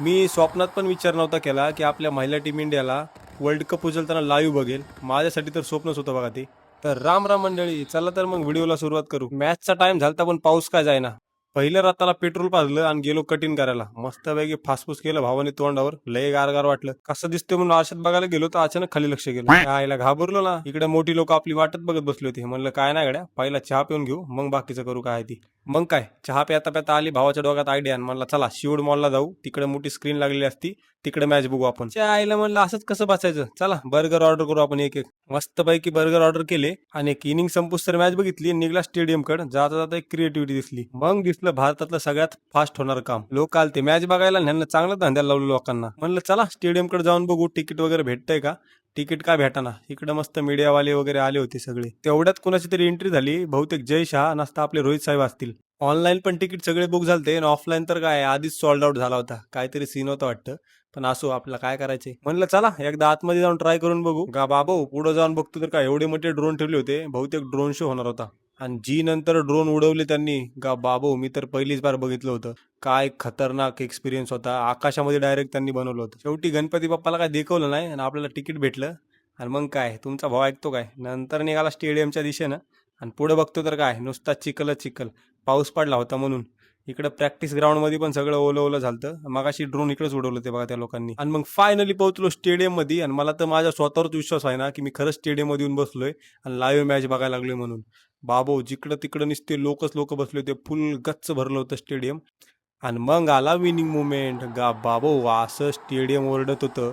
मी स्वप्नात पण विचार नव्हता केला की आपल्या महिला टीम इंडियाला वर्ल्ड कप उचलताना लाईव्ह बघेल. माझ्यासाठी तर स्वप्नच होतं बघा ते. तर राम राम मंडळी चला तर मग व्हिडिओला सुरुवात करू. मॅचचा टाइम झालता पण पाऊस काय जायना पहिल्या राताला पेट्रोल पाजलं आणि गेलो कटिंग करायला. मस्तपैकी फासफूस केलं भावाने तोंडावर. लय गारगार वाटलं. कसं दिसतंय म्हणून आरशात बघायला गेलो तर अचानक खाली लक्ष गेलं. आईला घाबरलो ना. इकडे मोठी लोक आपली वाटत बघत बसली होती. म्हणलं काय नाही गड्या पहिला चहा पिऊन घेऊ मग बाकीचं करू काय ती. मग काय? चहा प्याता प्याता आली भावाच्या डोक्यात आयडिया आणि. म्हणला चला शिवड मॉलला जाऊ. तिकडे मोठी स्क्रीन लागलेली असती. तिकडे मॅच बघू आपण. त्या आईला म्हणलं असंच कसं बसायचं? चला बर्गर ऑर्डर करू आपण एक एक मस्तपैकी बर्गर ऑर्डर केले आणि एक इनिंग संपूस तर मॅच बघितली निघला स्टेडियमकडे जाता जाता एक क्रिएटिव्हिटी दिसली. मग दिसलं भारतातलं सगळ्यात फास्ट होणार काम. लोक आलते. मॅच बघायला आणि ह्यांना चांगलं धंद्याला लावलं लोकांना. म्हणलं चला स्टेडियमकडे जाऊन बघू. तिकीट वगैरे भेटतंय का? तिकीट का भेटाना? इकडं मस्त मीडियावाले वगैरे आले होते सगळे. तेवढ्यात कोणाची तरी एंट्री झाली. बहुतेक जय शहा नसता आपले रोहित साहेब असतील. ऑनलाईन पण तिकीट सगळे बुक झालते आणि ऑफलाईन तर काय आधीच सॉल्ड आउट झाला होता. काहीतरी सीन होता वाटतं. पण असो आपल्याला काय करायचे? म्हणलं चला एकदा आतमध्ये जाऊन ट्राय करून बघू. का बाबा पुढे जाऊन बघतो तर काय एवढे मोठे ड्रोन ठेवले होते. बहुतेक ड्रोन शो होणार होता. आणि जी नंतर ड्रोन उडवले त्यांनी का बाबो मी तर पहिलीच बार बघितलं होतं. काय खतरनाक एक्सपिरियन्स होता. आकाशामध्ये डायरेक्ट त्यांनी बनवलं होतं. शेवटी गणपती बाप्पाला काय देखवलं नाही आणि आपल्याला तिकीट भेटलं. आणि मग काय? तुमचा भाव ऐकतो काय? नंतर निघाला स्टेडियमच्या दिशेनं. आणि पुढे बघतो तर काय? नुसता चिखलच चिखल. पाऊस पडला होता म्हणून. इकडे प्रॅक्टिस ग्राउंडमध्ये पण सगळं ओलं ओलं झालं मगाशी ड्रोन इकडेच उडवलं ते बघा त्या लोकांनी. आणि मग फायनली पोहोचलो स्टेडियममध्ये आणि मला तर माझ्या स्वतःवरच विश्वास आहे ना की मी खरंच स्टेडियममध्ये येऊन बसलोय आणि लाईव्ह मॅच बघायला लागलोय म्हणून. बाबो जिकडं तिकडं नुसते लोकच लोक बसले होते फुल गच्च भरलं होतं स्टेडियम आणि मग आला विनिंग मुवमेंट गा बाबो असं स्टेडियम ओरडत होतं.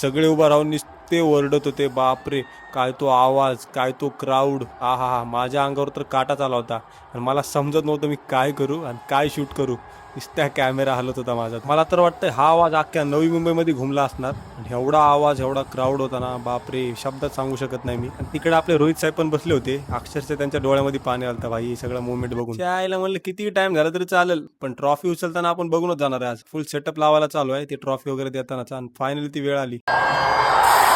सगळे उभं राहून ते ओरडत होते बापरे काय तो आवाज काय तो क्राऊड हा हा हा माझ्या अंगावर तर काटाच आला होता. आणि मला समजत नव्हतं मी काय करू आणि काय शूट करू. नुसत्या कॅमेरा हलत होता माझा. मला तर वाटतं हा आवाज अख्ख्या नवी मुंबईमध्ये घुमला असणार. आणि एवढा आवाज एवढा क्राऊड होता ना बापरे शब्दात सांगू शकत नाही मी. आणि तिकडे आपले रोहित साहेब पण बसले होते. अक्षरशः त्यांच्या डोळ्यामध्ये पाणी आलता भाई सगळं मुवमेंट बघून. यायला म्हणलं किती टाइम झाला तरी चालेल पण ट्रॉफी उचलताना आपण बघूनच जाणार आहे आज. फुल सेटअप लावायला चालू आहे ती ट्रॉफी वगैरे देतानाच. आणि फायनली ती वेळ आली.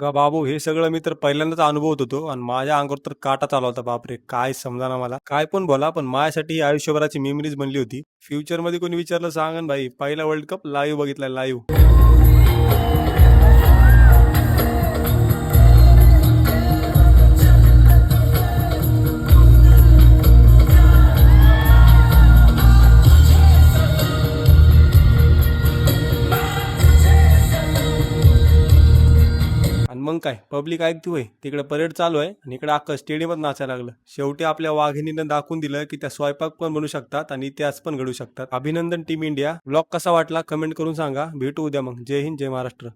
गा बाबू हे सगळं मी तर पहिल्यांदाच अनुभवत होतो आणि माझ्या अंगावर तर काटा चालू होता बापरे! काय समजा ना मला. काय पण बोला पण माझ्यासाठी ही आयुष्यभराची मेमरीज बनली होती. फ्युचरमध्ये कोणी विचारलं सांगा भाई पहिला वर्ल्ड कप लाईव्ह बघितला लाईव्ह मग काय? पब्लिक ऐकती होय. तिकडे परेड चालू आहे आणि इकडे अख्खं स्टेडियमच नाचायला लागलं. शेवटी आपल्या वाघिणीनं दाखवून दिलं की त्या स्वयंपाक पण बनू शकतात आणि इतिहास पण घडू शकतात. अभिनंदन टीम इंडिया ब्लॉग कसा वाटला? कमेंट करून सांगा. भेटू उद्या मग. जय हिंद जय महाराष्ट्र.